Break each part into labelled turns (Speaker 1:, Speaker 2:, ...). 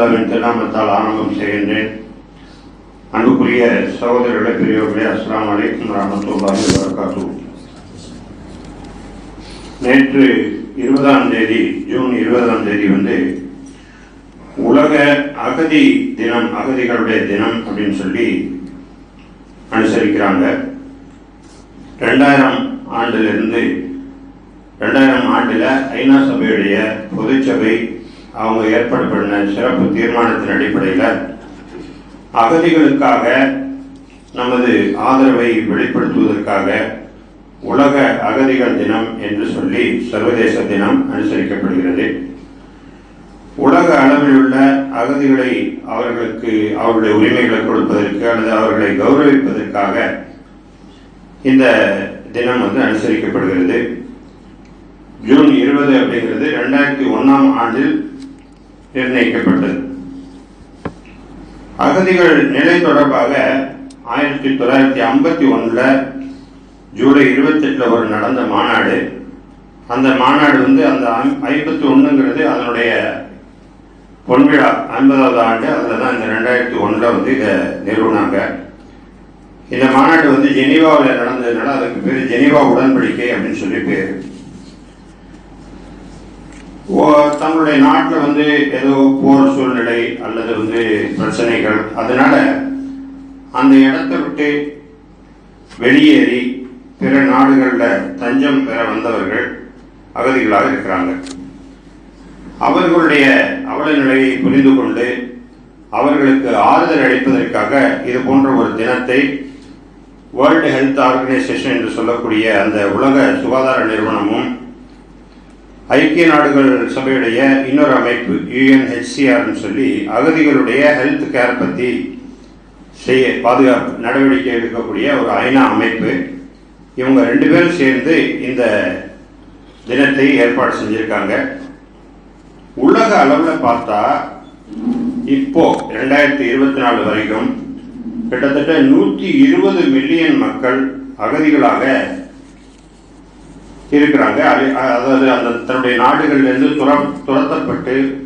Speaker 1: தாலாவின் திருநாமத்தால் ஆரம்பம் செய்கின்றேன். அன்புக்குரிய சகோதரர்களே பெரியவர்களே அஸ்லாம் அலைக்கும் ராமத்துல்லாஹி வரகாத்து நேற்று இருபதாம் தேதி ஜூன் இருபதாம் தேதி வந்து உலக அகதி தினம் அகதிகளுடைய தினம் அப்படின்னு சொல்லி அனுசரிக்கிறாங்க. ரெண்டாயிரம் ஆண்டிலிருந்து ரெண்டாயிரம் ஆண்டில் ஐநா சபையுடைய பொதுச்சபை அவங்க ஏற்பாடு பண்ண சிறப்பு தீர்மானத்தின் அடிப்படையில் அகதிகளுக்காக நமது ஆதரவை வெளிப்படுத்துவதற்காக உலக அகதிகள் தினம் என்று சொல்லி சர்வதேச தினம் அனுசரிக்கப்படுகிறது. உலக அளவில் உள்ள அகதிகளை அவர்களுக்கு அவர்களுடைய உரிமைகளை கொடுப்பதற்கு அல்லது அவர்களை கௌரவிப்பதற்காக இந்த தினம் வந்து அனுசரிக்கப்படுகிறது. ஜூன் இருபது அப்படிங்கிறது ரெண்டாயிரத்தி ஒன்னாம் ஆண்டில் நிர்ணயிக்கப்பட்டது. அகதிகள் நிலை தொடர்பாக ஆயிரத்தி தொள்ளாயிரத்தி ஐம்பத்தி ஒன்றில் ஜூலை இருபத்தெட்டில் ஒரு நடந்த மாநாடு. அந்த மாநாடு வந்து அந்த ஐம்பத்தி ஒன்றுங்கிறது அதனுடைய பொன்விழா ஐம்பதாவது ஆண்டு. அதில் தான் இந்த ரெண்டாயிரத்தி ஒன்றில் வந்து இதை நிறுவனாங்க. இந்த மாநாடு வந்து ஜெனீவாவில் நடந்ததுனால அதுக்கு பேர் ஜெனீவா உடன்படிக்கை அப்படின்னு சொல்லி பேர். தங்களுடைய நாட்டில் வந்து ஏதோ போர் சூழ்நிலை அல்லது வந்து பிரச்சனைகள். அதனால அந்த இடத்தை விட்டு வெளியேறி பிற நாடுகளில் தஞ்சம் பெற வந்தவர்கள் அகதிகளாக இருக்கிறாங்க. அவர்களுடைய அவல நிலையை புரிந்து கொண்டு அவர்களுக்கு ஆறுதல் அளிப்பதற்காக இது போன்ற ஒரு தினத்தை வேர்ல்டு ஹெல்த் ஆர்கனைசேஷன் என்று சொல்லக்கூடிய அந்த உலக சுகாதார நிறுவனமும் ஐக்கிய நாடுகள் சபையுடைய இன்னொரு அமைப்பு யுஎன்ஹெச்சிஆர்னு சொல்லி அகதிகளுடைய ஹெல்த் கேர் பற்றி செய்ய பாதுகாப்பு நடவடிக்கை எடுக்கக்கூடிய ஒரு ஐநா அமைப்பு. இவங்க ரெண்டு பேரும் சேர்ந்து இந்த தினத்தை ஏற்பாடு செஞ்சுருக்காங்க. உலக அளவில் பார்த்தா இப்போ ரெண்டாயிரத்தி இருபத்தி நாலு வரைக்கும் கிட்டத்தட்ட நூற்றி இருபது மில்லியன் மக்கள் அகதிகளாக இருக்கிறாங்க. அது- அதாவது அந்த தன்னுடைய நாடுகளிலிருந்து துர துரத்தப்பட்டு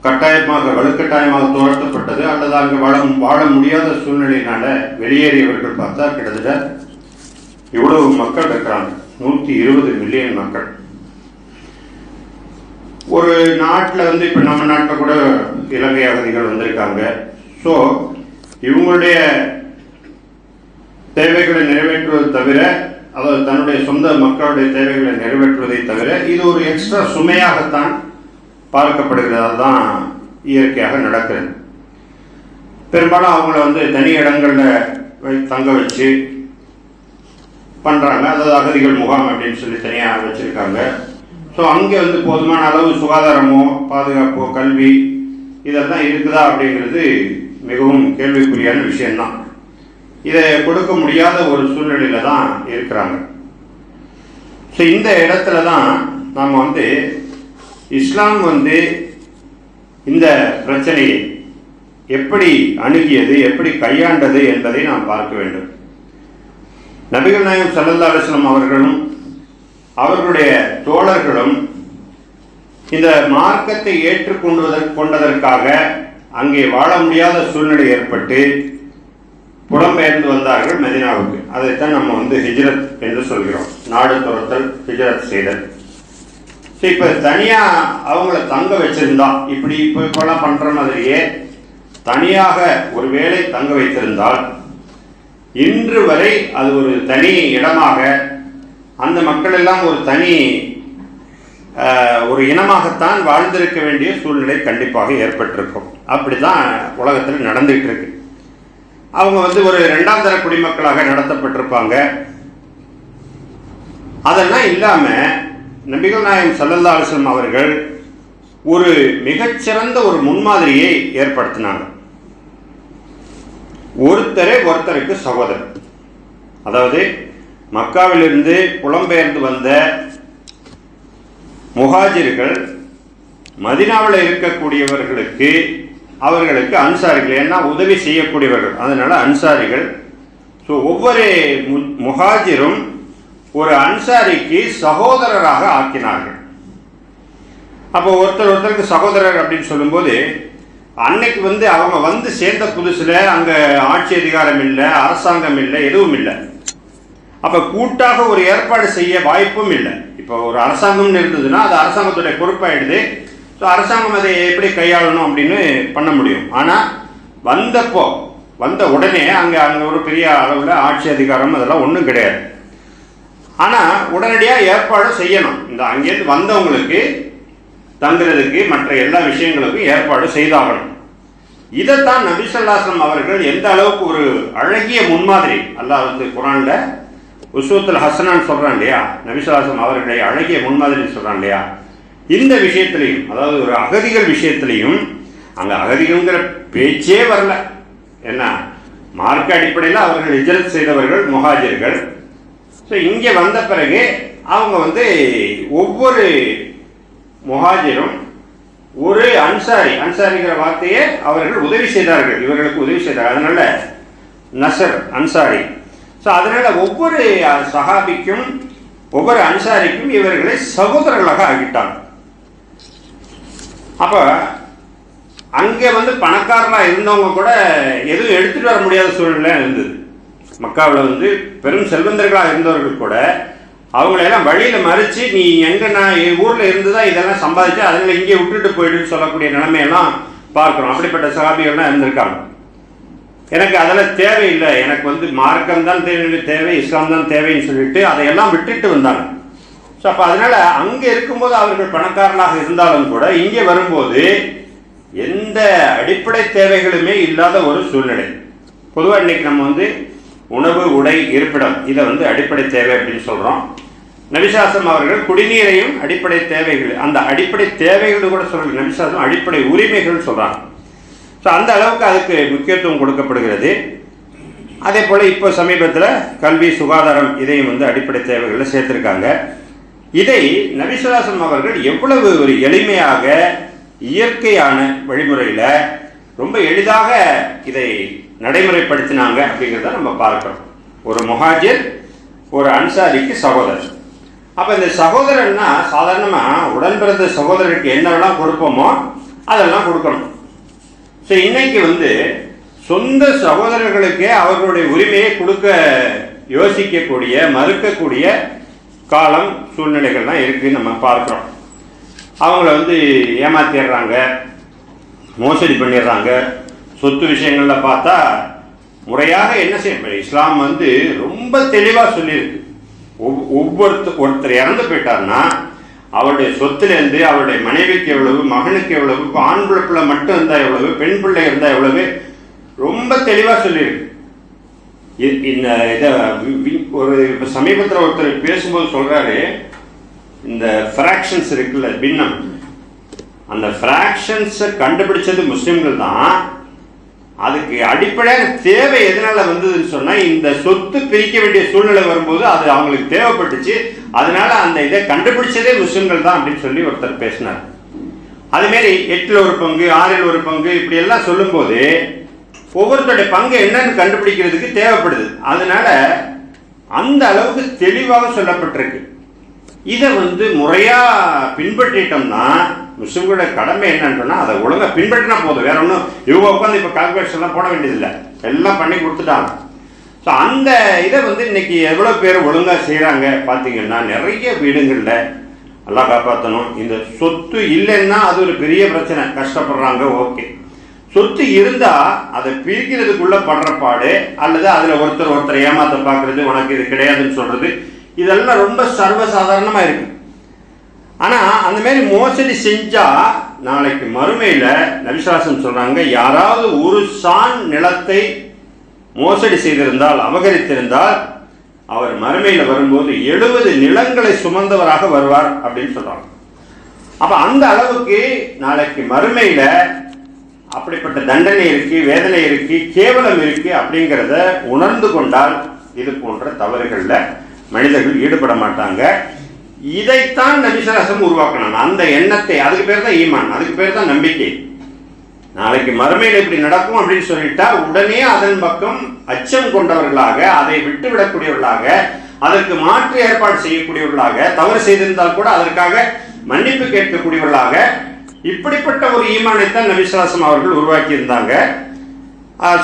Speaker 1: கட்டாயமாக வலுக்கட்டாயமாக துரத்தப்பட்டது. அல்லது அங்கு வாழ வாழ முடியாத சூழ்நிலையினால வெளியேறியவர்கள் பார்த்தா கிட்டத்தட்ட இவ்வளவு மக்கள் இருக்கிறாங்க. நூற்றி இருபது மில்லியன் மக்கள். ஒரு நாட்டில் வந்து இப்போ நம்ம நாட்டில் கூட இலங்கை அகதிகள் வந்திருக்காங்க. ஸோ இவங்களுடைய தேவைகளை நிறைவேற்றுவது தவிர அதாவது தன்னுடைய சொந்த மக்களுடைய தேவைகளை நிறைவேற்றுவதை தவிர இது ஒரு எக்ஸ்ட்ரா சுமையாகத்தான் பார்க்கப்படுகிறது. தான் இயற்கையாக நடக்கிறது. பெரும்பாலும் அவங்கள வந்து தனி இடங்களில் வை- தங்க வச்சு பண்ணுறாங்க அதாவது அகதிகள் முகாம் அப்படின்னு சொல்லி தனியாக வச்சுருக்காங்க. ஸோ அங்கே வந்து போதுமான அளவு சுகாதாரமோ பாதுகாப்போ கல்வி இதெல்லாம் இருக்குதா அப்படிங்கிறது மிகவும் கேள்விக்குறியான விஷயம்தான். இதை கொடுக்க முடியாத ஒரு சூழ்நிலையில தான் இருக்கிறாங்க. ஸோ இந்த இடத்துல தான் நம்ம வந்து இஸ்லாம் வந்து இந்த பிரச்சனையை எப்படி அணுகியது எப்படி கையாண்டது என்பதை நாம் பார்க்க வேண்டும். நபிகள் நாயம் சல்லல்லா அலுவலம் அவர்களும் அவர்களுடைய தோழர்களும் இந்த மார்க்கத்தை ஏற்றுக்கொண்டுவதற்கு கொண்டதற்காக அங்கே வாழ முடியாத சூழ்நிலை ஏற்பட்டு புலம்பெயர்ந்து வந்தார்கள் மெதினாவுக்கு. அதைத்தான் நம்ம வந்து ஹிஜ்ரத் என்று சொல்கிறோம். நாடு துரத்தல் ஹிஜ்ரத் செய்தல். ஸோ இப்போ தனியாக அவங்கள தங்க வச்சிருந்தா இப்படி இப்போ இப்போலாம் பண்ணுற மாதிரியே தனியாக ஒருவேளை தங்க வைத்திருந்தால் இன்று வரை அது ஒரு தனி இடமாக அந்த மக்கள் எல்லாம் ஒரு தனி ஒரு இனமாகத்தான் வாழ்ந்திருக்க வேண்டிய சூழ்நிலை கண்டிப்பாக ஏற்பட்டிருக்கும். அப்படிதான் உலகத்தில் நடந்துகிட்டு இருக்கு. அவங்க வந்து ஒரு இரண்டாம் தர குடிமக்களாக நடத்தப்பட்டிருப்பாங்க. அதெல்லாம் இல்லாம நபிகள் நாயகம் சல்லல்லா அலிஸ்லம் அவர்கள் ஒரு மிகச்சிறந்த ஒரு முன்மாதிரியை ஏற்படுத்தினாங்க. ஒருத்தரே ஒருத்தருக்கு சகோதரர். அதாவது மக்காவிலிருந்து புலம்பெயர்ந்து வந்த முகாஜிர்கள் மதினாவில் இருக்கக்கூடியவர்களுக்கு அவர்களுக்கு அன்சாரிகள் ஏன்னா உதவி செய்யக்கூடியவர்கள். அதனால் அன்சாரிகள். ஸோ ஒவ்வொரு மு- முஹாஜிரும் ஒரு அன்சாரிக்கு சகோதரராக ஆக்கினார்கள். அப்போ ஒருத்தர் ஒருத்தருக்கு சகோதரர் அப்படின்னு சொல்லும்போது அன்னைக்கு வந்து அவங்க வந்து சேர்ந்த புதுசில் அங்கே ஆட்சி அதிகாரம் இல்லை அரசாங்கம் இல்லை எதுவும் இல்லை. அப்போ கூட்டாக ஒரு ஏற்பாடு செய்ய வாய்ப்பும் இல்லை. இப்போ ஒரு அரசாங்கம்னு இருந்ததுன்னா அது அரசாங்கத்துடைய பொறுப்பாயிடுது. ஸோ அரசாங்கம் அதை எப்படி கையாளணும் அப்படின்னு பண்ண முடியும். ஆனால் வந்தப்போ வந்த உடனே அங்கே அங்கே ஒரு பெரிய அளவில் ஆட்சி அதிகாரம் அதெல்லாம் ஒன்றும் கிடையாது. ஆனால் உடனடியாக ஏற்பாடு செய்யணும். இந்த அங்கேருந்து வந்தவங்களுக்கு தங்குறதுக்கு மற்ற எல்லா விஷயங்களுக்கும் ஏற்பாடு செய்தாகணும். இதைத்தான் நபிசல்லாசம் அவர்கள் எந்த அளவுக்கு ஒரு அழகிய முன்மாதிரி அல்லாஹ் வந்து குரான்ல உஸ்வத்துல் ஹசனான்னு சொல்கிறான் இல்லையா? நபிசல்லாசம் அவர்களை அழகிய முன்மாதிரின்னு சொல்கிறான் இல்லையா? இந்த விஷயத்திலையும் அதாவது ஒரு அகதிகள் விஷயத்திலையும் அங்க அகதிகள்ங்கிற பேச்சே வரல. என்ன? மார்க்க அடிப்படையில் அவர்கள் இஜரத் செய்தவர்கள் முகாஜர்கள் ஸோ இங்கே வந்த பிறகு அவங்க வந்து ஒவ்வொரு முகாஜரும் ஒரு அன்சாரி அன்சாரிங்கிற வார்த்தையை அவர்கள் உதவி செய்தார்கள் இவர்களுக்கு உதவி செய்தார்கள். அதனால நசர் அன்சாரி. ஸோ அதனால ஒவ்வொரு சஹாபிக்கும் ஒவ்வொரு அன்சாரிக்கும் இவர்களை சகோதரர்களாக ஆகிட்டாங்க அப்போ அங்கே வந்து பணக்காரராக இருந்தவங்க கூட எதுவும் எடுத்துட்டு வர முடியாத சூழ்நிலை இருந்தது. மக்காவில் வந்து பெரும் செல்வந்தர்களாக இருந்தவர்கள் கூட அவங்களையெல்லாம் வழியில் மறித்து நீ எங்கே நான் என் ஊரில் இருந்து தான் இதெல்லாம் சம்பாதிச்சு அதில் இங்கே விட்டுட்டு போயிடுன்னு சொல்லக்கூடிய நிலைமையெல்லாம் பார்க்குறோம். அப்படிப்பட்ட சகாபிகள்லாம் இருந்திருக்காங்க. எனக்கு அதெல்லாம் தேவையில்லை. எனக்கு வந்து மார்க்கம் தான் தேவை இஸ்லாம் தான் தேவைன்னு சொல்லிட்டு அதையெல்லாம் விட்டுட்டு வந்தாங்க. ஸோ அப்போ அதனால அங்கே இருக்கும்போது அவர்கள் பணக்காரனாக இருந்தாலும் கூட இங்கே வரும்போது எந்த அடிப்படை தேவைகளுமே இல்லாத ஒரு சூழ்நிலை. பொதுவாக இன்னைக்கு நம்ம வந்து உணவு உடை இருப்பிடம் இதை வந்து அடிப்படை தேவை அப்படின்னு சொல்கிறோம் நபிசாசம் அவர்கள் குடிநீரையும் அடிப்படை தேவைகள் அந்த அடிப்படை தேவைகள் கூட சொல்கிற நபிசாசம் அடிப்படை உரிமைகள் சொல்கிறாங்க ஸோ அந்த அளவுக்கு அதுக்கு முக்கியத்துவம் கொடுக்கப்படுகிறது. அதே போல் இப்போ சமீபத்தில் கல்வி சுகாதாரம் இதையும் வந்து அடிப்படை தேவைகளில் சேர்த்துருக்காங்க. இதை நபிசுலாசம் அவர்கள் எவ்வளவு ஒரு எளிமையாக இயற்கையான வழிமுறையில் ரொம்ப எளிதாக இதை நடைமுறைப்படுத்தினாங்க அப்படிங்கிறத நம்ம பார்க்கிறோம். ஒரு முஹாஜிர் ஒரு அன்சாரிக்கு சகோதரர். அப்போ இந்த சகோதரன்னா சாதாரணமாக உடன்பிறந்த சகோதரருக்கு என்னவெல்லாம் கொடுப்போமோ அதெல்லாம் கொடுக்கணும். ஸோ இன்னைக்கு வந்து சொந்த சகோதரர்களுக்கே அவர்களுடைய உரிமையை கொடுக்க யோசிக்கக்கூடிய மறுக்கக்கூடிய காலம் சூழ்நிலைகள்லாம் இருக்குதுன்னு நம்ம பார்க்குறோம். அவங்கள வந்து ஏமாத்திடுறாங்க மோசடி பண்ணிடுறாங்க. சொத்து விஷயங்களில் பார்த்தா முறையாக என்ன செய்ய இஸ்லாம் வந்து ரொம்ப தெளிவாக சொல்லியிருக்கு. ஒவ்- ஒவ்வொருத்த ஒருத்தர் இறந்து போயிட்டாருன்னா அவருடைய சொத்துலேருந்து அவருடைய மனைவிக்கு எவ்வளவு மகனுக்கு எவ்வளவு ஆண் பிள்ளை மட்டும் இருந்தால் எவ்வளவு பெண் பிள்ளை இருந்தால் எவ்வளவு ரொம்ப தெளிவாக சொல்லியிருக்கு. இந்த இதை ஒரு இப்போ சமீபத்தில் ஒருத்தர் பேசும்போது சொல்கிறாரு இந்த ஃப்ராக்ஷன்ஸ் இருக்குல்ல பின்னம். அந்த ஃப்ராக்ஷன்ஸை கண்டுபிடிச்சது முஸ்லிம்கள் தான். அதுக்கு அடிப்படையான தேவை எதனால வந்ததுன்னு சொன்னால் இந்த சொத்து பிரிக்க வேண்டிய சூழ்நிலை வரும்போது அது அவங்களுக்கு தேவைப்பட்டுச்சு. அதனால அந்த இதை கண்டுபிடிச்சதே முஸ்லீம்கள் தான் அப்படின்னு சொல்லி ஒருத்தர் பேசினார். அதுமாரி எட்டில் ஒரு பங்கு ஆறில் ஒரு பங்கு இப்படி எல்லாம் சொல்லும்போது ஒவ்வொருத்தருடைய பங்கு என்னன்னு கண்டுபிடிக்கிறதுக்கு தேவைப்படுது. அதனால அந்த அளவுக்கு தெளிவாக சொல்லப்பட்டிருக்கு. இதை வந்து முறையா பின்பற்றிட்டோம்னா முஸ்லிம்களோட கடமை என்னன்னு சொன்னா அதை ஒழுங்கா பின்பற்றினா போதும். வேற ஒன்றும் இவங்க உட்காந்து இப்போ கால்குலேஷன்லாம் போட வேண்டியதில்லை. எல்லாம் பண்ணி கொடுத்துட்டாங்க. ஸோ அந்த இதை வந்து இன்னைக்கு எவ்வளோ பேர் ஒழுங்காக செய்கிறாங்க பார்த்தீங்கன்னா நிறைய வீடுங்களில் எல்லாம் காப்பாற்றணும் இந்த சொத்து இல்லைன்னா அது ஒரு பெரிய பிரச்சனை. கஷ்டப்படுறாங்க ஓகே. சொத்து இருந்தா அதை பிரிக்கிறதுக்குள்ள படுற பாடு அல்லது அதுல ஒருத்தர் ஒருத்தர் ஏமாத்த பாக்குறது உனக்கு இது கிடையாதுன்னு சொல்றது. இதெல்லாம் ரொம்ப சர்வசாதாரணமா இருக்கு. ஆனா அந்த மாதிரி மோசடி செஞ்சா நாளைக்கு மறுமையில நபிசாசம் சொல்றாங்க யாராவது ஒரு சான் நிலத்தை மோசடி செய்திருந்தால் அபகரித்திருந்தால் அவர் மறுமையில வரும்போது எழுபது நிலங்களை சுமந்தவராக வருவார் அப்படின்னு சொல்றாங்க. அப்ப அந்த அளவுக்கு நாளைக்கு மறுமையில அப்படிப்பட்ட தண்டனை இருக்கு வேதனை இருக்கு கேவலம் இருக்கு அப்படிங்கிறத உணர்ந்து கொண்டால் இது போன்ற தவறுகளில் மனிதர்கள் ஈடுபட மாட்டாங்க. இதைத்தான் நபிசராசம் உருவாக்கணும் அந்த எண்ணத்தை அதுக்கு பேர் தான் ஈமான் அதுக்கு பேர் தான் நம்பிக்கை. நாளைக்கு மறுமையில் இப்படி நடக்கும் அப்படின்னு சொல்லிட்டா உடனே அதன் பக்கம் அச்சம் கொண்டவர்களாக அதை விட்டு விடக்கூடியவர்களாக அதற்கு மாற்று ஏற்பாடு செய்யக்கூடியவர்களாக தவறு செய்திருந்தால் கூட அதற்காக மன்னிப்பு கேட்கக்கூடியவர்களாக இப்படிப்பட்ட ஒரு ஈமானைத்தான் நபிசுவாசம் அவர்கள் உருவாக்கி இருந்தாங்க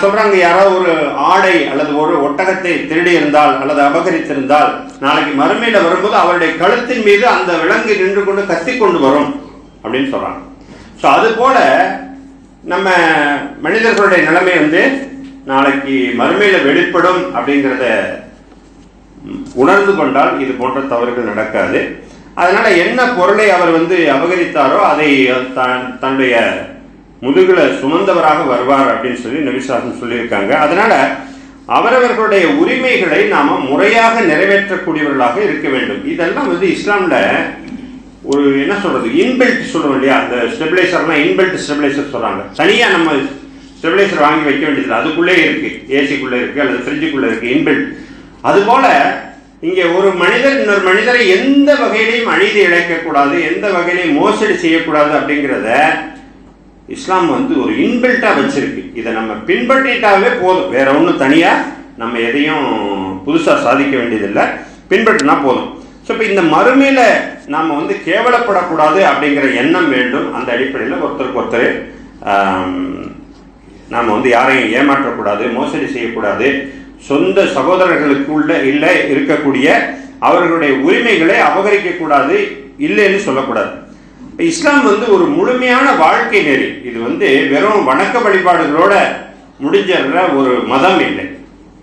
Speaker 1: சொல்றாங்க யாராவது ஒரு ஆடை அல்லது ஒரு ஒட்டகத்தை திருடி இருந்தால் அல்லது அபகரித்திருந்தால் நாளைக்கு மறுமையில வரும்போது அவருடைய கழுத்தின் மீது அந்த விலங்கு நின்று கொண்டு கத்தி கொண்டு வரும் அப்படின்னு சொல்றாங்க. ஸோ அது போல நம்ம மனிதர்களுடைய நிலைமை வந்து நாளைக்கு மறுமையில வெளிப்படும் அப்படிங்கிறத உணர்ந்து கொண்டால் இது போன்ற தவறுகள் நடக்காது. அதனால என்ன பொருளை அவர் வந்து அபகரித்தாரோ அதை தன் தன்னுடைய முதுகுல சுமந்தவராக வருவார் அப்படின்னு சொல்லி நபிசாசன் சொல்லியிருக்காங்க. அதனால அவரவர்களுடைய உரிமைகளை நாம முறையாக நிறைவேற்றக்கூடியவர்களாக இருக்க வேண்டும். இதெல்லாம் வந்து இஸ்லாம்ல ஒரு என்ன சொல்றது இன்பில்ட் சொல்லுவோம் இல்லையா? அந்த ஸ்டெபிலைசர்லாம் இன்பில்ட் ஸ்டெபிலைசர் சொல்றாங்க. தனியா நம்ம ஸ்டெபிலைசர் வாங்கி வைக்க வேண்டியது அதுக்குள்ளே இருக்கு. ஏசிக்குள்ளே இருக்கு அல்லது ஃப்ரிட்ஜுக்குள்ளே இருக்கு இன்பில்ட் அதுபோல இங்கே ஒரு மனிதர் இன்னொரு மனிதரை எந்த வகையிலையும் அநீதி இழைக்கக்கூடாது எந்த வகையிலையும் மோசடி செய்யக்கூடாது அப்படிங்கிறத இஸ்லாம் வந்து ஒரு இன்பில்ட்டாக வச்சிருக்கு. இதை நம்ம பின்பற்றிட்டாவே போதும். வேற ஒன்றும் தனியாக நம்ம எதையும் புதுசாக சாதிக்க வேண்டியதில்லை. பின்பற்றினா போதும். ஸோ இப்போ இந்த மறுமையில் நாம் வந்து கேவலப்படக்கூடாது அப்படிங்கிற எண்ணம் வேண்டும். அந்த அடிப்படையில் ஒருத்தருக்கு ஒருத்தர் நாம் வந்து யாரையும் ஏமாற்றக்கூடாது மோசடி செய்யக்கூடாது. சொந்த சகோதரர்களுக்குள்ள இல்லை இருக்கக்கூடிய அவர்களுடைய உரிமைகளை அபகரிக்கக்கூடாது இல்லைன்னு சொல்லக்கூடாது. இஸ்லாம் வந்து ஒரு முழுமையான வாழ்க்கை நெறி. இது வந்து வெறும் வணக்க வழிபாடுகளோட முடிஞ்சிடுற ஒரு மதம் இல்லை.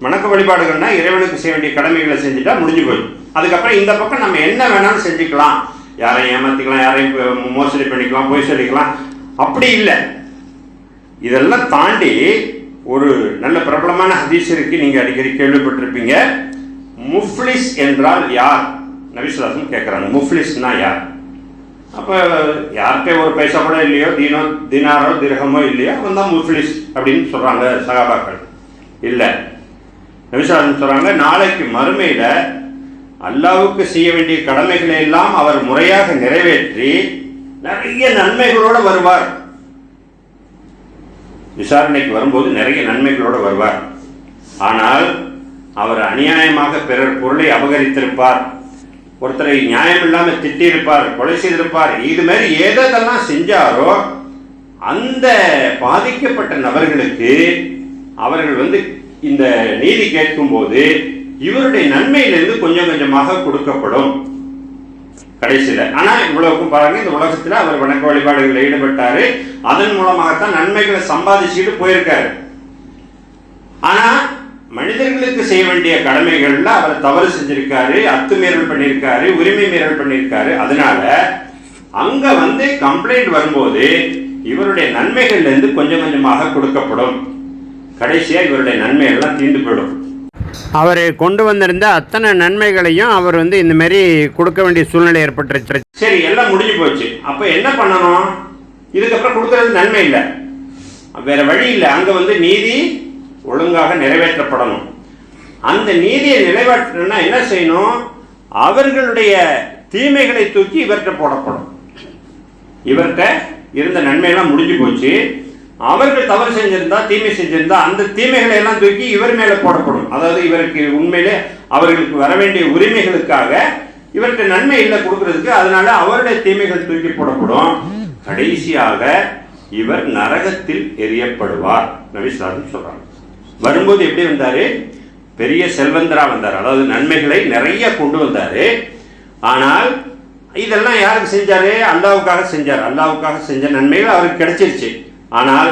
Speaker 1: வணக்க வழிபாடுகள்னா இறைவனுக்கு செய்ய வேண்டிய கடமைகளை செஞ்சுட்டா முடிஞ்சு போயிடும் அதுக்கப்புறம் இந்த பக்கம் நம்ம என்ன வேணாலும் செஞ்சுக்கலாம். யாரையும் ஏமாத்திக்கலாம் யாரையும் மோசடி பண்ணிக்கலாம் பொய் சொல்லிக்கலாம். அப்படி இல்லை. இதெல்லாம் தாண்டி ஒரு நல்ல பிரபலமான ஹதீஸ் இருக்கு நீங்க அடிக்கடி கேள்விப்பட்டிருப்பீங்க. முஃப்லிஸ் என்றால் யார்? நபிசுலாசன் கேட்குறாங்க முஃப்லிஸ்னா யார்? அப்போ யார்கிட்ட ஒரு பைசா கூட இல்லையோ தீனோ தினாரோ திரகமோ இல்லையோ அவன் தான் முஃப்லிஸ் அப்படின்னு சொல்றாங்க சகாபாக்கள். இல்லை. நபிசுலாசன் சொல்றாங்க நாளைக்கு மறுமையில அல்லாவுக்கு செய்ய வேண்டிய கடமைகளை எல்லாம் அவர் முறையாக நிறைவேற்றி நிறைய நன்மைகளோடு வருவார். விசாரணைக்கு வரும்போது நிறைய நன்மைகளோடு வருவார். ஆனால் அவர் அநியாயமாக பிறர் பொருளை அபகரித்திருப்பார். ஒருத்தரை நியாயம் இல்லாமல் திட்டியிருப்பார் கொலை செய்திருப்பார் இது மாதிரி எதெல்லாம் செஞ்சாரோ அந்த பாதிக்கப்பட்ட நபர்களுக்கு அவர்கள் வந்து இந்த நீதி கேட்கும் போது இவருடைய நன்மையிலிருந்து கொஞ்சம் கொஞ்சமாக கொடுக்கப்படும். கடைசியில. ஆனா இவ்வளவுக்கும் பாருங்க இந்த உலகத்துல அவர் வணக்க வழிபாடுகளில் ஈடுபட்டாரு. அதன் மூலமாகத்தான் நன்மைகளை சம்பாதிச்சுட்டு போயிருக்காரு. ஆனா மனிதர்களுக்கு செய்ய வேண்டிய கடமைகள்ல அவர் தவறு செஞ்சிருக்காரு அத்துமீறல் பண்ணியிருக்காரு உரிமை மீறல் பண்ணியிருக்காரு அதனால அங்க வந்து கம்ப்ளைண்ட் வரும்போது இவருடைய நன்மைகள்ல இருந்து கொஞ்சம் கொஞ்சமாக கொடுக்கப்படும். கடைசியா இவருடைய நன்மைகள்லாம் தீர்ந்து போயிடும்.
Speaker 2: அவர் கொண்டு வந்திருந்த அத்தனை நன்மைகளையும் அவர் வந்து இந்த மாதிரி கொடுக்க வேண்டிய சூழ்நிலை ஏற்பட்டுருச்சு.
Speaker 1: சரி எல்லாம் முடிஞ்சு போச்சு. அப்போ என்ன பண்ணணும்? இதுக்கப்புறம் கொடுக்கறது நன்மை இல்லை. வேற வழி இல்லை. அங்கே வந்து நீதி ஒழுங்காக நிறைவேற்றப்படணும். அந்த நீதியை நிறைவேற்றணும்னா என்ன செய்யணும்? அவர்களுடைய தீமைகளை தூக்கி இவர்கிட்ட போடப்படும் இவர்கிட்ட இருந்த நன்மையெல்லாம் முடிஞ்சு போச்சு. அவர்கள் தவறு செஞ்சிருந்தா தீமை செஞ்சிருந்தா அந்த தீமைகளை எல்லாம் தூக்கி இவர் மேல போடப்படும். அதாவது இவருக்கு உண்மையிலே அவர்களுக்கு வர வேண்டிய உரிமைகளுக்காக இவருக்கு நன்மை இல்லை கொடுக்கறதுக்கு அதனால அவருடைய தீமைகள் தூக்கி போடப்படும். கடைசியாக இவர் நரகத்தில் எரியப்படுவார் நபிஸ்லாதம் சொல்றாங்க. வரும்போது எப்படி வந்தாரு? பெரிய செல்வந்தரா வந்தார். அதாவது நன்மைகளை நிறைய கொண்டு வந்தாரு. ஆனால் இதெல்லாம் யாருக்கு செஞ்சாரு? அல்லாவுக்காக செஞ்சார். அல்லாவுக்காக செஞ்ச நன்மைகள் அவருக்கு கிடைச்சிருச்சு. ஆனால்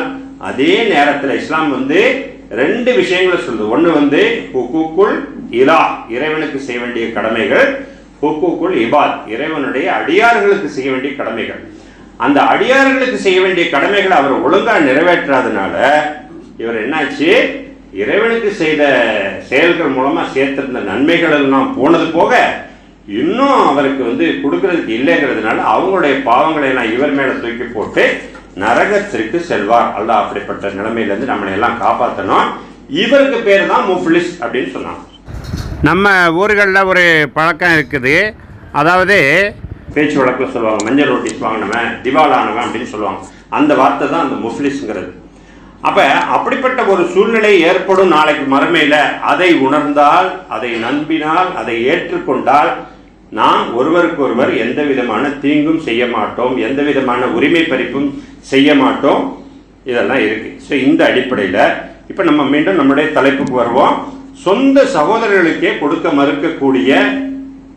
Speaker 1: அதே நேரத்தில் இஸ்லாம் வந்து ரெண்டு விஷயங்களை சொல்லுது. ஒன்று வந்து ஹுக்குக்குள் இலா இறைவனுக்கு செய்ய வேண்டிய கடமைகள். ஹுக்குக்குள் இபாத் இறைவனுடைய அடியார்களுக்கு செய்ய வேண்டிய கடமைகள். அந்த அடியார்களுக்கு செய்ய வேண்டிய கடமைகளை அவர் ஒழுங்காக நிறைவேற்றாதனால இவர் என்னாச்சு? இறைவனுக்கு செய்த செயல்கள் மூலமா சேர்த்திருந்த நன்மைகள் எல்லாம் போனது போக இன்னும் அவருக்கு வந்து கொடுக்கறதுக்கு இல்லைங்கிறதுனால அவங்களுடைய பாவங்களை நான் இவர் மேல தூக்கி போட்டு நரகத்திற்கு செல்வார். அல்லாஹ் அப்படிப்பட்ட நிலைமையிலேருந்து நம்மளை எல்லாம் காப்பாற்றணும் இவருக்கு பேர் தான் முஃப்லிஸ் அப்படின்னு சொன்னாங்க.
Speaker 2: நம்ம ஊர்களில் ஒரு பழக்கம் இருக்குது. அதாவது
Speaker 1: பேச்சு வழக்கில் சொல்லுவாங்க மஞ்சள் நோட்டீஸ் வாங்கினவன் திவாலானவன் அப்படின்னு சொல்லுவாங்க. அந்த வார்த்தை தான் அந்த முஃப்லிஸ்ங்கிறது. அப்ப அப்படிப்பட்ட ஒரு சூழ்நிலை ஏற்படும் நாளைக்கு மறுமையில. அதை உணர்ந்தால் அதை நம்பினால் அதை ஏற்றுக்கொண்டால் நாம் ஒருவருக்கொருவர் எந்த விதமான தீங்கும் செய்ய மாட்டோம் எந்த விதமான உரிமை பறிப்பும் செய்ய மாட்டோம் இதெல்லாம் இருக்கு. ஸோ இந்த அடிப்படையில் இப்போ நம்ம மீண்டும் நம்முடைய தலைப்புக்கு வருவோம். சொந்த சகோதரர்களுக்கே கொடுக்க மறுக்கக்கூடிய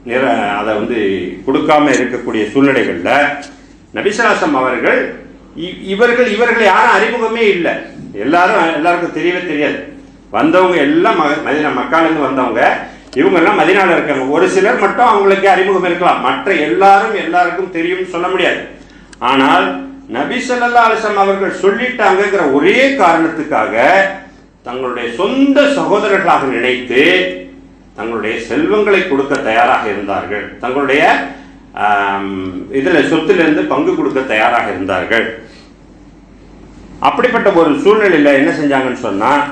Speaker 1: நிற அதை வந்து கொடுக்காம இருக்கக்கூடிய சூழ்நிலைகளில் நபிசராசம் அவர்கள் இ- இவர்கள் இவர்கள் யாரும் அறிமுகமே இல்லை. எல்லாரும் எல்லாருக்கும் தெரியவே தெரியாது. வந்தவங்க எல்லாம் ம- மக்காலேருந்து வந்தவங்க. இவங்கெல்லாம் மதினால இருக்காங்க. ஒரு சிலர் மட்டும் அவங்களுக்கு அறிமுகம் இருக்கலாம். மற்ற எல்லாரும் எல்லாருக்கும் தெரியும்னு சொல்ல முடியாது. ஆனால் நபி சொல்லல்லா அலிசம் அவர்கள் சொல்லிட்டாங்கங்கிற ஒரே காரணத்துக்காக தங்களுடைய சொந்த சகோதரர்களாக நினைத்து தங்களுடைய செல்வங்களை கொடுக்க தயாராக இருந்தார்கள். தங்களுடைய இதில் சொத்திலிருந்து பங்கு கொடுக்க தயாராக இருந்தார்கள். அப்படிப்பட்ட ஒரு சூழ்நிலையில் என்ன செஞ்சாங்கன்னு சொன்னால்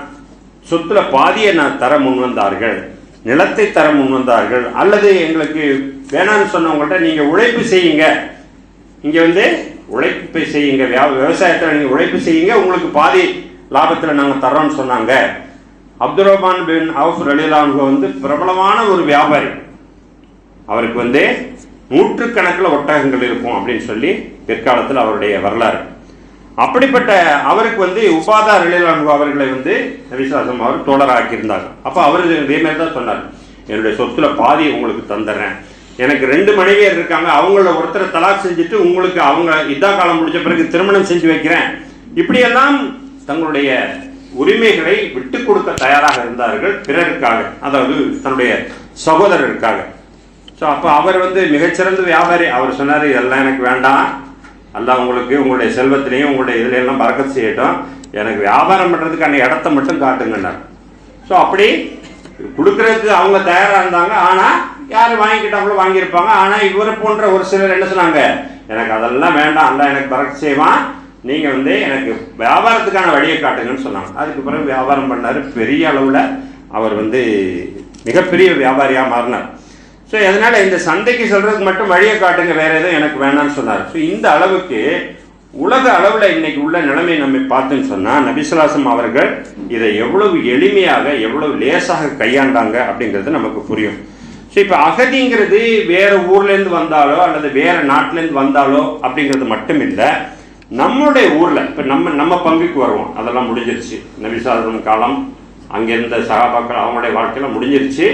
Speaker 1: சொத்துல பாதியை நான் தர முன் வந்தார்கள் நிலத்தை தர முன் வந்தார்கள் அல்லது எங்களுக்கு வேணாம்னு சொன்னவங்கள்ட்ட நீங்கள் உழைப்பு செய்யுங்க. இங்கே வந்து உழைப்பு செய்யுங்க. வியா- நீங்கள் உழைப்பு செய்யுங்க. உங்களுக்கு பாதி லாபத்தில் நாங்கள் தரோம்னு சொன்னாங்க. அப்துல் ரஹ்மான் பின் அவுஃப் ரலிலான்கு வந்து பிரபலமான ஒரு வியாபாரி. அவருக்கு வந்து நூற்றுக்கணக்கில் ஒட்டகங்கள் இருக்கும் அப்படின்னு சொல்லி பிற்காலத்தில் அவருடைய வரலாறு. அப்படிப்பட்ட அவருக்கு வந்து உபாதா ரிலேலான்கு அவர்களை வந்து நபிசாசம் அவர் தோழராக்கியிருந்தாங்க அப்போ அவர் இதே மாதிரி தான் சொன்னார். என்னுடைய சொத்துல பாதி உங்களுக்கு தந்துடுறேன் எனக்கு ரெண்டு மனைவியர் இருக்காங்க. அவங்கள ஒருத்தரை தலாக் செஞ்சுட்டு உங்களுக்கு அவங்க இதா காலம் முடிஞ்ச பிறகு திருமணம் செஞ்சு வைக்கிறேன். இப்படியெல்லாம் தங்களுடைய உரிமைகளை விட்டு கொடுக்க தயாராக இருந்தார்கள் பிறருக்காக. அதாவது தன்னுடைய சகோதரருக்காக. ஸோ அப்போ அவர் வந்து மிகச்சிறந்த வியாபாரி. அவர் சொன்னார் இதெல்லாம் எனக்கு வேண்டாம். அல்லாஹ் உங்களுக்கு உங்களுடைய செல்வத்திலையும் உங்களுடைய இதுல எல்லாம் செய்யட்டும். எனக்கு வியாபாரம் பண்ணுறதுக்கான இடத்த மட்டும் காட்டுங்கன்னார். ஸோ அப்படி கொடுக்கறதுக்கு அவங்க தயாராக இருந்தாங்க. ஆனால் யார் வாங்கிக்கிட்டாங்களோ வாங்கியிருப்பாங்க. ஆனால் இவரை போன்ற ஒரு சிலர் என்ன சொன்னாங்க? எனக்கு அதெல்லாம் வேண்டாம். அல்ல எனக்கு பறக்க செய்வான். நீங்கள் வந்து எனக்கு வியாபாரத்துக்கான வழியை காட்டுங்கன்னு சொன்னாங்க. அதுக்கு பிறகு வியாபாரம் பண்ணார். பெரிய அளவில் அவர் வந்து மிகப்பெரிய வியாபாரியாக மாறினார். ஸோ அதனால் இந்த சந்தைக்கு சொல்கிறதுக்கு மட்டும் வழியை காட்டுங்க வேறு எதுவும் எனக்கு வேணாம்னு சொன்னார். ஸோ இந்த அளவுக்கு உலக அளவில் இன்னைக்கு உள்ள நிலைமை நம்ம பார்த்தோன்னு சொன்னால் நபிசுலாசம் அவர்கள் இதை எவ்வளவு எளிமையாக எவ்வளவு லேசாக கையாண்டாங்க அப்படிங்கிறது நமக்கு புரியும். ஸோ இப்போ அகதிங்கிறது வேறு ஊர்லேருந்து வந்தாலோ அல்லது வேறு நாட்டிலேருந்து வந்தாலோ அப்படிங்கிறது மட்டும் இல்லை நம்மளுடைய ஊரில் இப்போ நம்ம நம்ம பங்குக்கு வருவோம். அதெல்லாம் முடிஞ்சிருச்சு. நபிசாசம் காலம் அங்கேருந்த சகாபாக்கள் அவங்களுடைய வாழ்க்கையில் முடிஞ்சிருச்சு.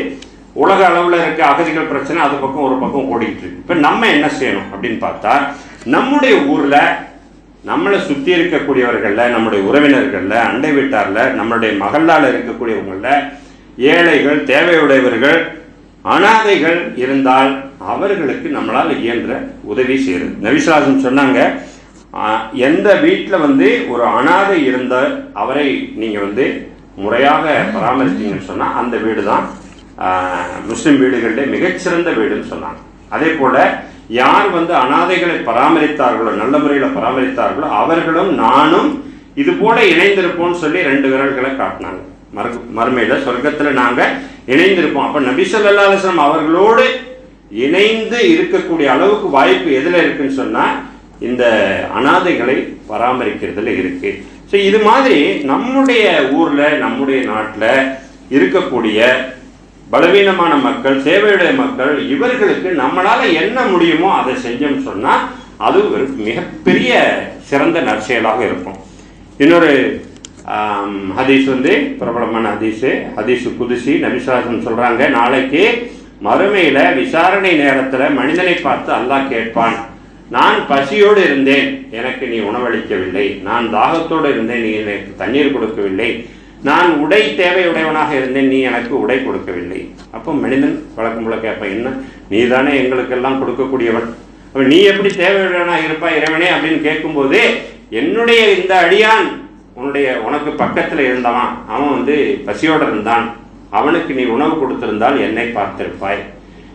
Speaker 1: உலக அளவில் இருக்க அகதிகள் பிரச்சனை அது பக்கம் ஒரு பக்கம் ஓடிக்கிட்டு இருக்கு. இப்போ நம்ம என்ன செய்யணும் அப்படின்னு பார்த்தா நம்முடைய ஊரில் நம்மளை சுற்றி இருக்கக்கூடியவர்களில் நம்முடைய உறவினர்களில் அண்டை வீட்டாரில் நம்மளுடைய மகளால் இருக்கக்கூடியவங்களில் ஏழைகள் தேவையுடையவர்கள் அனாதைகள் இருந்தால் அவர்களுக்கு நம்மளால் இயன்ற உதவி செய்யறது. நபிசுலாசம் சொன்னாங்க எந்த வீட்டில் வந்து ஒரு அனாதை இருந்தால் அவரை நீங்கள் வந்து முறையாக பராமரித்தீங்கன்னு சொன்னால் அந்த வீடு தான் முஸ்லிம் வீடுகளிலே மிகச்சிறந்த வீடுன்னு சொன்னாங்க. அதே போல யார் வந்து அனாதைகளை பராமரித்தார்களோ நல்ல முறையில் பராமரித்தார்களோ அவர்களும் நானும் இது போல இணைந்திருப்போம்னு சொல்லி ரெண்டு விரல்களை காட்டினாங்க. மறு மறுமையில சொர்க்கத்துல நாங்க இணைந்திருப்போம். அப்ப நபி அவர்களோடு இணைந்து இருக்கக்கூடிய அளவுக்கு வாய்ப்பு எதுல இருக்குன்னு சொன்னா இந்த அனாதைகளை பராமரிக்கிறதுல இருக்கு. ஸோ இது மாதிரி நம்முடைய ஊர்ல நம்முடைய நாட்டில் இருக்கக்கூடிய பலவீனமான மக்கள் தேவையுடைய மக்கள் இவர்களுக்கு நம்மளால என்ன முடியுமோ அதை செஞ்சோம்னு சொன்னா அது ஒரு மிகப்பெரிய சிறந்த நற்செயலாக இருக்கும். இன்னொரு ஹதீஸ் வந்து பிரபலமான ஹதீஸு. ஹதீஸு குதிசி நபிசாசன் சொல்றாங்க நாளைக்கு மறுமையில விசாரணை நேரத்துல மனிதனை பார்த்து அல்லாஹ் கேட்பான். நான் பசியோடு இருந்தேன். எனக்கு நீ உணவளிக்கவில்லை. நான் தாகத்தோடு இருந்தேன். நீ எனக்கு தண்ணீர் கொடுக்கவில்லை. நான் உடை தேவையுடையவனாக இருந்தேன் நீ எனக்கு உடை கொடுக்கவில்லை. அப்போ மனிதன் வழக்கம் போல கேட்பேன் என்ன? நீ தானே எங்களுக்கெல்லாம் கொடுக்கக்கூடியவன். அப்ப நீ எப்படி தேவையுடையவனாக இருப்பாய் இறைவனே அப்படின்னு கேட்கும்போது என்னுடைய இந்த அடியான் உன்னுடைய உனக்கு பக்கத்தில் இருந்தவன் அவன் வந்து பசியோடு இருந்தான். அவனுக்கு நீ உணவு கொடுத்திருந்தால் என்னை பார்த்திருப்பாய்.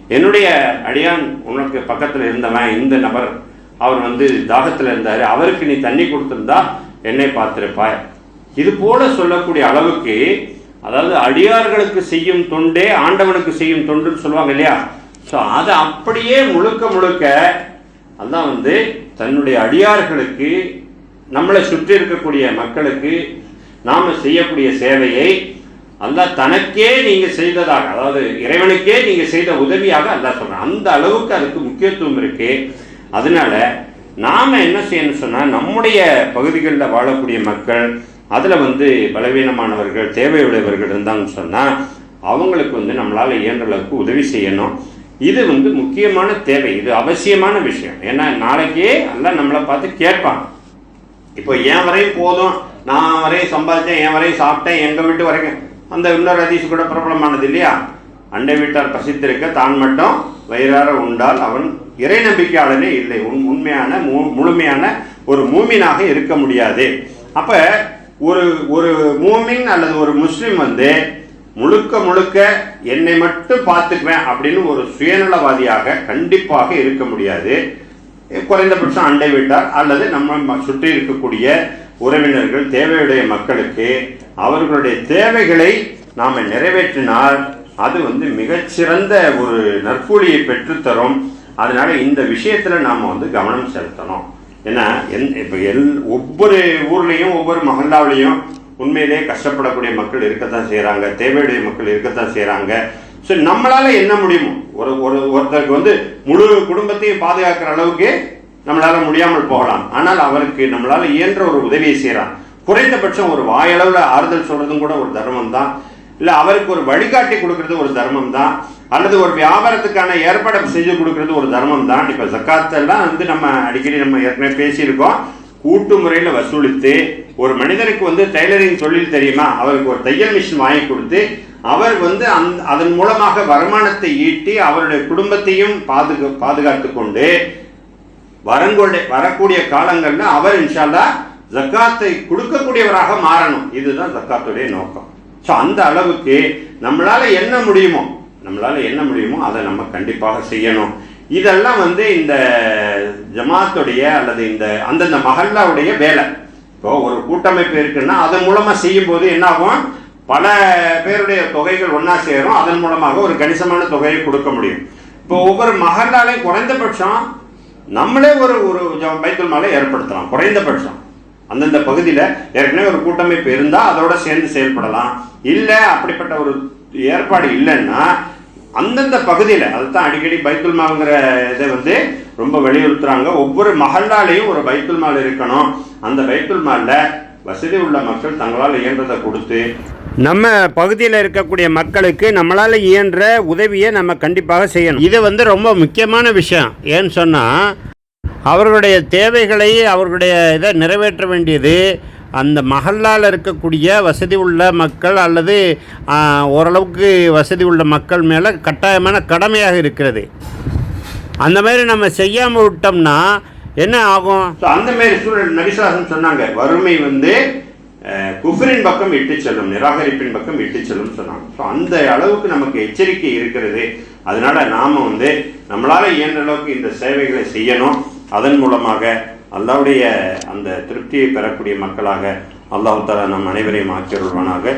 Speaker 1: என்னுடைய அடியான் உனக்கு பக்கத்தில் இருந்தவன் இந்த நபர் அவர் வந்து தாகத்தில் இருந்தார். அவருக்கு நீ தண்ணி கொடுத்திருந்தா என்னை பார்த்திருப்பாய். இது போல சொல்லக்கூடிய அளவுக்கு அதாவது அடியார்களுக்கு செய்யும் தொண்டே ஆண்டவனுக்கு செய்யும் தொண்டுன்னு சொல்லுவாங்க இல்லையா? ஸோ அதை அப்படியே முழுக்க முழுக்க அதான் வந்து தன்னுடைய அடியார்களுக்கு நம்மளை சுற்றி இருக்கக்கூடிய மக்களுக்கு நாம் செய்யக்கூடிய சேவையை அல்லா தனக்கே நீங்க செய்ததாக அதாவது இறைவனுக்கே நீங்க செய்த உதவியாக அல்லா சொல்கிறேன் அந்த அளவுக்கு அதுக்கு முக்கியத்துவம் இருக்கு. அதனால நாம என்ன செய்யணும்னு சொன்னா நம்முடைய பகுதிகளில் வாழக்கூடிய மக்கள் அதில் வந்து பலவீனமானவர்கள் தேவையுடையவர்கள் இருந்தாங்கன்னு சொன்னால் அவங்களுக்கு வந்து நம்மளால் இயன்ற அளவுக்கு உதவி செய்யணும். இது வந்து முக்கியமான தேவை இது அவசியமான விஷயம். ஏன்னா நாளைக்கே எல்லாம் நம்மளை பார்த்து கேட்பாங்க. இப்போ என் வரையும் போதும் நான் வரையும் சம்பாதிச்சேன் என் வரையும் சாப்பிட்டேன் எங்கள் வீட்டு வரைக்கும். அந்த இன்னொரு அதிசு கூட பிரபலமானது இல்லையா? அண்டை வீட்டார் பசித்திருக்க தான் மட்டும் வயிறார உண்டால் அவன் இறை நம்பிக்கையாளனே இல்லை. உண் உண்மையான மு- முழுமையான ஒரு மூமினாக இருக்க முடியாது. அப்போ ஒரு ஒரு மூமின் அல்லது ஒரு முஸ்லீம் வந்து முழுக்க முழுக்க என்னை மட்டும் பார்த்துக்குவேன் அப்படின்னு ஒரு சுயநலவாதியாக கண்டிப்பாக இருக்க முடியாது. குறைந்தபட்சம் அண்டை வீட்டார் அல்லது நம்ம ம- சுற்றி இருக்கக்கூடிய உறவினர்கள் தேவையுடைய மக்களுக்கு அவர்களுடைய தேவைகளை நாம் நிறைவேற்றினால் அது வந்து மிகச்சிறந்த ஒரு நற்கூலியை பெற்றுத்தரும். அதனால இந்த விஷயத்துல நாம வந்து கவனம் செலுத்தணும். ஏன்னா என் இப்போ எல் ஒவ்வொரு ஊர்லேயும் ஒவ்வொரு மஹல்லாவிலையும் உண்மையிலே கஷ்டப்படக்கூடிய மக்கள் இருக்கத்தான் செய்கிறாங்க தேவையுடைய மக்கள் இருக்கத்தான் செய்கிறாங்க ஸோ நம்மளால் என்ன முடியுமோ ஒரு ஒரு ஒருத்தருக்கு வந்து முழு குடும்பத்தையும் பாதுகாக்கிற அளவுக்கு நம்மளால் முடியாமல் போகலாம். ஆனால் அவருக்கு நம்மளால் இயன்ற ஒரு உதவியை செய்கிறான் குறைந்தபட்சம் ஒரு வாயளவில் ஆறுதல் சொல்கிறதும் கூட ஒரு தர்மம் தான் இல்லை அவருக்கு ஒரு வழிகாட்டி கொடுக்கறது ஒரு தர்மம் தான் அல்லது ஒரு வியாபாரத்துக்கான ஏற்பாடு செஞ்சு கொடுக்கறது ஒரு தர்மம் தான் இப்போ ஜக்காத்தெல்லாம் வந்து நம்ம அடிக்கடி நம்ம ஏற்கனவே பேசியிருக்கோம். கூட்டு முறையில் வசூலித்து ஒரு மனிதருக்கு வந்து டைலரிங் தொழில் தெரியுமா? அவருக்கு ஒரு தையல் மிஷின் வாங்கி கொடுத்து அவர் வந்து அந் அதன் மூலமாக வருமானத்தை ஈட்டி அவருடைய குடும்பத்தையும் பாதுகா பாதுகாத்து கொண்டு வரங்கொண்டே வரக்கூடிய காலங்களில் அவர் இன்ஷால்லா ஜக்காத்தை கொடுக்கக்கூடியவராக மாறணும். இதுதான் ஜக்காத்துடைய நோக்கம். ஸோ அந்த அளவுக்கு நம்மளால என்ன முடியுமோ நம்மளால் என்ன முடியுமோ அதை நம்ம கண்டிப்பாக செய்யணும். இதெல்லாம் வந்து இந்த ஜமாத்துடைய அல்லது இந்த அந்தந்த மகல்லாவுடைய வேலை. இப்போ ஒரு கூட்டமைப்பு இருக்குன்னா அதன் மூலமாக செய்யும் போது பல பேருடைய தொகைகள் ஒன்றா சேரும். அதன் மூலமாக ஒரு கணிசமான தொகையை கொடுக்க முடியும். இப்போ ஒவ்வொரு மகல்லாலையும் குறைந்தபட்சம் நம்மளே ஒரு ஒரு ஜ- பைத்துல் மாலை ஏற்படுத்தலாம். குறைந்தபட்சம். அந்தந்த பகுதியில் ஏற்கனவே ஒரு கூட்டமைப்பு இருந்தால் அதோட சேர்ந்து செயல்படலாம். இல்லை அப்படிப்பட்ட ஒரு ஏற்பாடு இல்லைன்னா அந்தந்த பகுதியில் அதுதான் அடிக்கடி பைத்துல் மாங்கிற இதை வந்து ரொம்ப வலியுறுத்துறாங்க. ஒவ்வொரு மகளாலையும் ஒரு பைத்துல் மால் இருக்கணும். அந்த பைத்துல் மாலில் வசதி உள்ள மக்கள் தங்களால் இயன்றதை கொடுத்து
Speaker 2: நம்ம பகுதியில் இருக்கக்கூடிய மக்களுக்கு நம்மளால் இயன்ற உதவியை நம்ம கண்டிப்பாக செய்யணும். இது வந்து ரொம்ப முக்கியமான விஷயம். ஏன்னு சொன்னால் அவர்களுடைய தேவைகளை அவர்களுடைய இதை நிறைவேற்ற வேண்டியது அந்த மஹல்லால் இருக்கக்கூடிய வசதி உள்ள மக்கள் அல்லது ஓரளவுக்கு வசதி உள்ள மக்கள் மேலே கட்டாயமான கடமையாக இருக்கிறது. அந்த மாதிரி நம்ம செய்யாமல் விட்டோம்னா என்ன ஆகும்?
Speaker 1: ஸோ அந்த மாதிரி சூழல் நபிசாசன் சொன்னாங்க. வறுமை வந்து குஃபரின் பக்கம் இட்டு செல்லும் நிராகரிப்பின் பக்கம் இட்டு செல்லும் சொன்னாங்க. ஸோ அந்த அளவுக்கு நமக்கு எச்சரிக்கை இருக்கிறது. அதனால நாம வந்து நம்மளால இயன்ற அளவுக்கு இந்த சேவைகளை செய்யணும். அதன் மூலமாக அல்லாவுடைய அந்த திருப்தியை பெறக்கூடிய மக்களாக அல்லாஹ் தாலா நம் அனைவரையும் ஆக்கியருள்வானாக